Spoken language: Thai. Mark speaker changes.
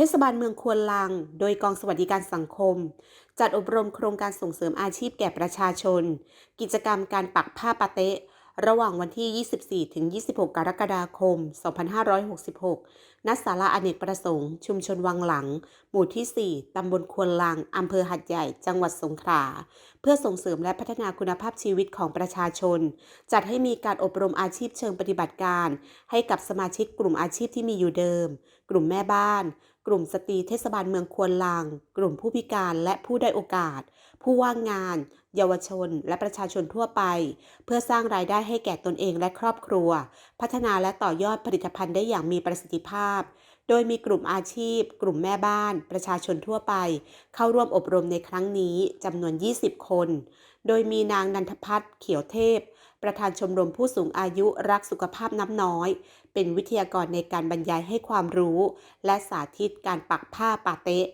Speaker 1: เทศบาลเมืองควนลัง โดยกองสวัสดิการสังคม จัดอบรมโครงการส่งเสริมอาชีพแก่ประชาชน กิจกรรมการปักผ้าปาเตะ ระหว่างวันที่ 24 ถึง 26 กรกฎาคม 2566 ณ ศาลาอเนกประสงค์ ชุมชนวังหลัง หมู่ที่ 4 ตำบลควนลัง อำเภอหัดใหญ่ จังหวัดสงขลา เพื่อส่งเสริมและพัฒนาคุณภาพชีวิตของประชาชน จัดให้มีการอบรมอาชีพเชิงปฏิบัติการ ให้กับสมาชิกกลุ่มอาชีพที่มีอยู่เดิม กลุ่มแม่บ้าน กลุ่มสตรีเทศบาลเมืองควนลังกลุ่มผู้พิการและผู้ได้โอกาส ผู้ว่างงาน เยาวชน และประชาชนทั่วไป เพื่อสร้างรายได้ให้แก่ตนเองและครอบครัว พัฒนาและต่อยอดผลิตภัณฑ์ได้อย่างมีประสิทธิภาพ โดยมีกลุ่มอาชีพ กลุ่มแม่บ้าน ประชาชนทั่วไป เข้าร่วมอบรมในครั้งนี้จำนวน 20 คน โดยมีนางนันทพัฒน์เขียวเทพ ประธานชมรมผู้สูงอายุรักสุขภาพน้ำน้อย เป็นวิทยากรในการบรรยายให้ความรู้ และสาธิตการปักผ้าปาเตะ